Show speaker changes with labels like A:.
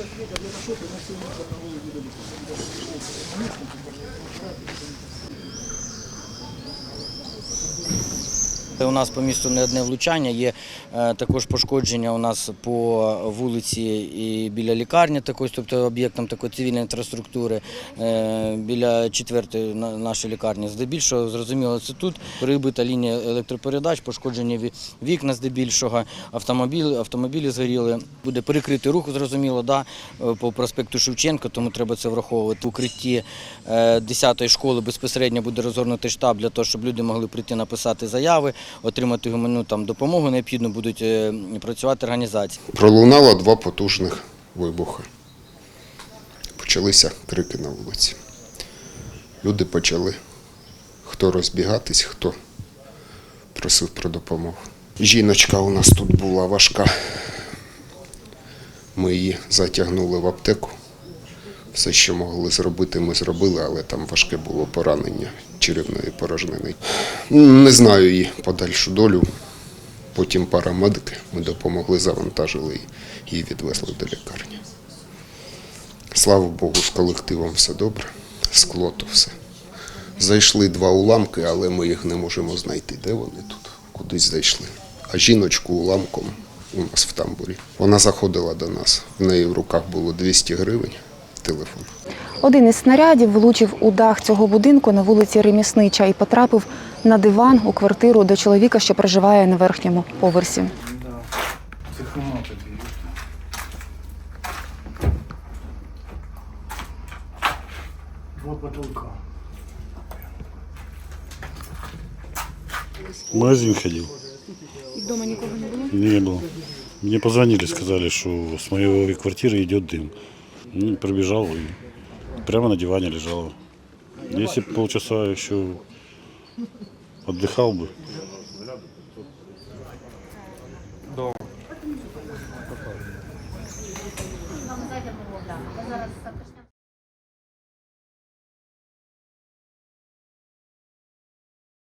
A: сейчас ветер, я нашел, приносил на голову не добыл. У нас по місту не одне влучання, є е, також пошкодження у нас по вулиці і біля лікарні, також, тобто об'єктом такої цивільної інфраструктури, е, біля четвертої на- нашої лікарні. Здебільшого, зрозуміло, це тут перебита лінія електропередач, пошкоджені ві- вікна здебільшого, автомобілі, автомобілі згоріли. Буде перекритий рух, зрозуміло, да, е, по проспекту Шевченка, тому треба це враховувати. В укритті е, 10-ї школи безпосередньо буде розгорнутий штаб для того, щоб люди могли прийти написати заяви, отримати гуманну там допомогу необхідно, будуть е, працювати організації.
B: Пролунало два потужних вибухи. Почалися крики на вулиці. Люди почали хто розбігатись, хто просив про допомогу. Жіночка у нас тут була важка. Ми її затягнули в аптеку. Все, що могли зробити, ми зробили, але там важке було поранення черевної порожнини. Не знаю її подальшу долю. Потім парамедики ми допомогли, завантажили її відвезли до лікарні. Слава Богу, з колективом все добре, скло то все. Зайшли два уламки, але ми їх не можемо знайти. Де вони тут? Кудись зайшли. А жіночку уламком у нас в тамбурі. Вона заходила до нас. В неї в руках було 200 гривень, телефон.
C: Один із снарядів влучив у дах цього будинку на вулиці Реміснича і потрапив на диван у квартиру до чоловіка, що проживає на верхньому поверсі.
D: Це хума тобі. Два потолка.
E: В магазин ходил.
C: І вдома нікого не було?
E: Не было. Мне позвонили, сказали, что с моей квартиры идет дым. Ну, пробежал и прямо на диване лежала. Если бы полчаса еще отдыхал бы.
F: Вам. Зараз запишемо.